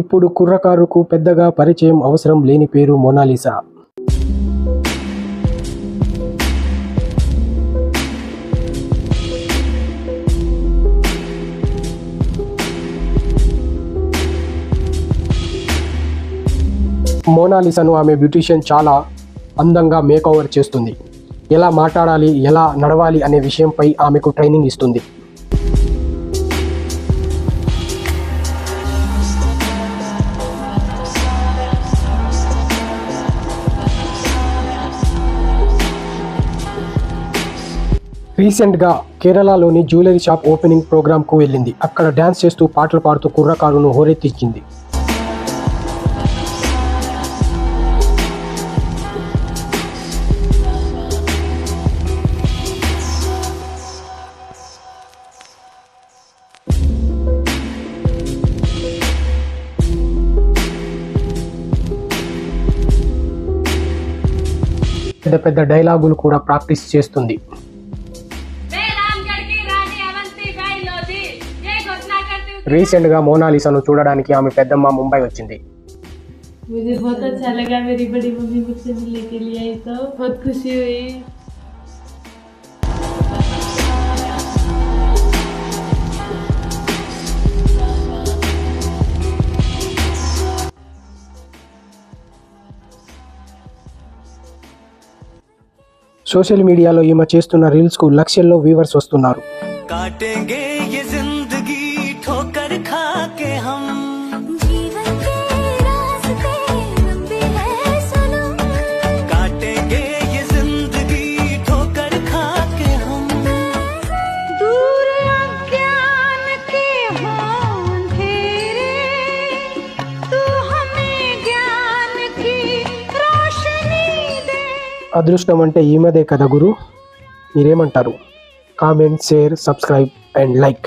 ఇప్పుడు కుర్రకారుకు పెద్దగా పరిచయం అవసరం లేని పేరు మోనాలిసా. మోనాలిసాను ఆమె బ్యూటీషియన్ చాలా అందంగా మేకఓవర్ చేస్తుంది. ఎలా మాట్లాడాలి ఎలా నడవాలి అనే విషయంపై ఆమెకు ట్రైనింగ్ ఇస్తుంది. రీసెంట్గా కేరళలోని జ్యువెలరీ షాప్ ఓపెనింగ్ ప్రోగ్రామ్కు వెళ్ళింది. అక్కడ డ్యాన్స్ చేస్తూ పాటలు పాడుతూ కుర్రకారును హోరెత్తించింది. పెద్ద పెద్ద డైలాగులు కూడా ప్రాక్టీస్ చేస్తుంది. రీసెంట్గా మోనాలిసాను చూడడానికి ఆమె పెద్దమ్మ ముంబై వచ్చింది मुझे बहुत अच्छा लगा मेरी बड़ी मम्मी मुझसे मिलने के लिए आई तो बहुत खुशी हुई సోషల్ మీడియాలో ఈమె చేస్తున్న రీల్స్కు లక్షల్లో వ్యూవర్స్ వస్తున్నారు అదృష్టం అంటే ఈమెదే కదా గురు? మీరేమంటారు? Comment share subscribe and like.